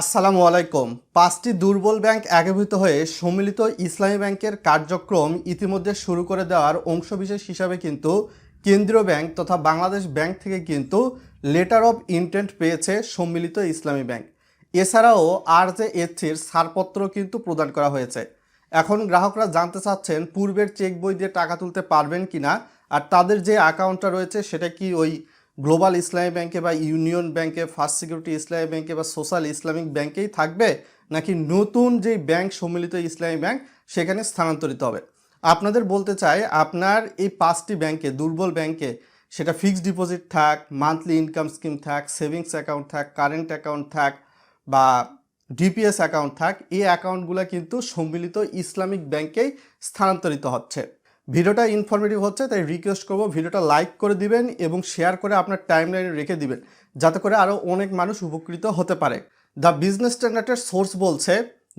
আসসালামু আলাইকুম। পাঁচটি দুর্বল ব্যাংক একীভূত হয়ে সম্মিলিত ইসলামী ব্যাংকের কার্যক্রম ইতিমধ্যে শুরু করে দেওয়ার অংশবিশেষ হিসাবে কিন্তু কেন্দ্রীয় ব্যাংক তথা বাংলাদেশ ব্যাংক থেকে কিন্তু লেটার অফ ইন্টেন্ট পেয়েছে সম্মিলিত ইসলামী ব্যাংক। এছাড়াও আর জে এসির ছাড়পত্র কিন্তু প্রদান করা হয়েছে। এখন গ্রাহকরা জানতে চাচ্ছেন, পূর্বের চেক বই দিয়ে টাকা তুলতে পারবেন কিনা আর তাদের যে অ্যাকাউন্টটা রয়েছে সেটা কি ওই গ্লোবাল ইসলামী ব্যাংকে বা ইউনিয়ন ব্যাংকে, ফার্স্ট সিকিউরিটি ইসলামী ব্যাংকে বা সোশ্যাল ইসলামিক ব্যাংকেই থাকবে, নাকি নতুন যেই ব্যাংক সম্মিলিত ইসলামী ব্যাংক সেখানে স্থানান্তরিত হবে? আপনাদের বলতে চাই, আপনার এই পাঁচটি ব্যাংকে, দুর্বল ব্যাংকে, সেটা ফিক্সড ডিপোজিট থাক, মান্থলি ইনকাম স্কিম থাক, সেভিংস অ্যাকাউন্ট থাক, কারেন্ট অ্যাকাউন্ট থাক বা ডিপিএস অ্যাকাউন্ট থাক, এই অ্যাকাউন্টগুলো কিন্তু সম্মিলিত ইসলামিক ব্যাংকেই স্থানান্তরিত হচ্ছে। ভিডিওটা ইনফরমেটিভ হচ্ছে, তাই রিকোয়েস্ট করব ভিডিওটা লাইক করে দিবেন এবং শেয়ার করে আপনার টাইম লাইনে রেখে দিবেন, যাতে করে আরও অনেক মানুষ উপকৃত হতে পারে। দ্য বিজনেস স্ট্যান্ডার্ডের সোর্স বলছে,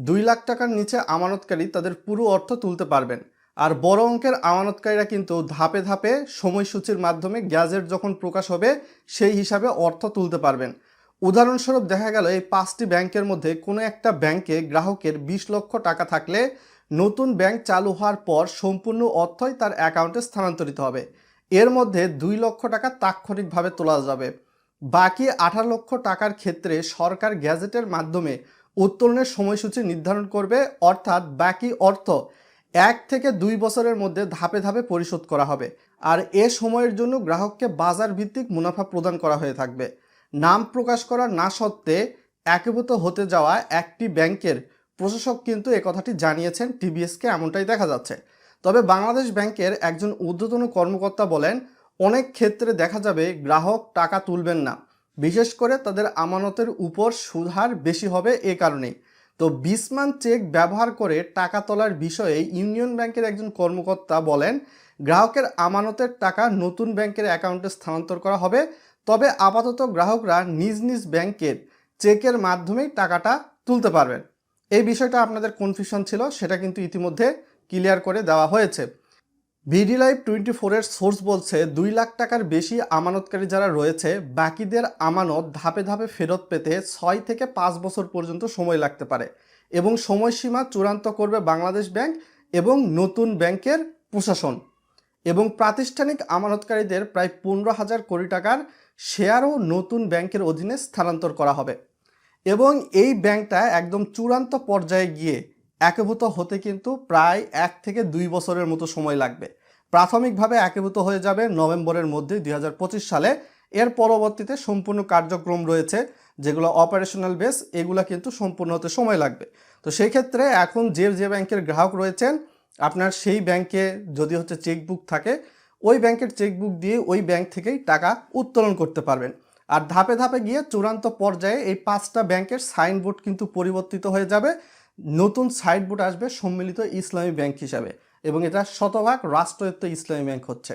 দুই লাখ টাকার নিচে আমানতকারী তাদের পুরো অর্থ তুলতে পারবেন, আর বড় অঙ্কের আমানতকারীরা কিন্তু ধাপে ধাপে সময়সূচির মাধ্যমে গ্যাজেট যখন প্রকাশ হবে, সেই হিসাবে অর্থ তুলতে পারবেন। উদাহরণস্বরূপ দেখা গেল, এই পাঁচটি ব্যাংকের মধ্যে কোনো একটা ব্যাংকে গ্রাহকের বিশ লক্ষ টাকা থাকলে নতুন ব্যাংক চালু হওয়ার পর সম্পূর্ণ অর্থই তার অ্যাকাউন্টে স্থানান্তরিত হবে। এর মধ্যে দুই লক্ষ টাকা তাৎক্ষণিকভাবে তোলা যাবে। বাকি আঠারো লক্ষ টাকার ক্ষেত্রে সরকার গ্যাজেটের মাধ্যমে উত্তোলনের সময়সূচি নির্ধারণ করবে, অর্থাৎ বাকি অর্থ এক থেকে দুই বছরের মধ্যে ধাপে ধাপে পরিশোধ করা হবে। আর এ সময়ের জন্য গ্রাহককে বাজার ভিত্তিক মুনাফা প্রদান করা হয়ে থাকবে। নাম প্রকাশ করা না সত্ত্বে একীভূত হতে যাওয়া একটি ব্যাংকের প্রশাসক কিন্তু এ কথাটি জানিয়েছেন টিবিএসকে এমনটাই দেখা যাচ্ছে। তবে বাংলাদেশ ব্যাংকের একজন ঊর্ধ্বতন কর্মকর্তা বলেন, অনেক ক্ষেত্রে দেখা যাবে গ্রাহক টাকা তুলবেন না। বিশেষ করে তাদের আমানতের উপর সুদহার বেশি হবে এ কারণেই। তো বিসমান চেক ব্যবহার করে টাকা তোলার বিষয়ে ইউনিয়ন ব্যাংকের একজন কর্মকর্তা বলেন, গ্রাহকের আমানতের টাকা নতুন ব্যাংকের অ্যাকাউন্টে স্থানান্তর করা হবে। তবে আপাতত গ্রাহকরা নিজ নিজ ব্যাংকের চেকের মাধ্যমেই টাকাটা তুলতে পারবেন। এই বিষয়টা আপনাদের কনফিউশন ছিল, সেটা কিন্তু ইতিমধ্যে ক্লিয়ার করে দেওয়া হয়েছে। বিডি লাইভ টোয়েন্টি ফোরের সোর্স বলছে, দুই লাখ টাকার বেশি আমানতকারী যারা রয়েছে, বাকিদের আমানত ধাপে ধাপে ফেরত পেতে ছয় থেকে পাঁচ বছর পর্যন্ত সময় লাগতে পারে এবং সময়সীমা চূড়ান্ত করবে বাংলাদেশ ব্যাংক এবং নতুন ব্যাংকের প্রশাসন। এবং প্রাতিষ্ঠানিক আমানতকারীদের প্রায় পনেরো হাজার কোটি টাকার শেয়ারও নতুন ব্যাংকের অধীনে স্থানান্তর করা হবে। এবং এই ব্যাংকটা একদম চূড়ান্ত পর্যায়ে গিয়ে একীভূত হতে কিন্তু প্রায় এক থেকে দুই বছরের মতো সময় লাগবে। প্রাথমিকভাবে একীভূত হয়ে যাবে নভেম্বরের মধ্যে দুই হাজার পঁচিশ সালে। এর পরবর্তীতে সম্পূর্ণ কার্যক্রম রয়েছে, যেগুলো অপারেশনাল বেস, এগুলো কিন্তু সম্পূর্ণ হতে সময় লাগবে। তো সেই ক্ষেত্রে এখন যে যে ব্যাংকের গ্রাহক রয়েছেন, আপনার সেই ব্যাংকে যদি হচ্ছে চেকবুক থাকে, ওই ব্যাংকের চেকবুক দিয়ে ওই ব্যাংক থেকেই টাকা উত্তোলন করতে পারবেন। আর ধাপে ধাপে গিয়ে চূড়ান্ত পর্যায়ে এই পাঁচটা ব্যাংকের সাইনবোর্ড কিন্তু পরিবর্তিত হয়ে যাবে। নতুন সাইনবোর্ড আসবে সম্মিলিত ইসলামী ব্যাংক হিসাবে এবং এটা শতভাগ রাষ্ট্রায়ত্ত ইসলামী ব্যাংক হচ্ছে।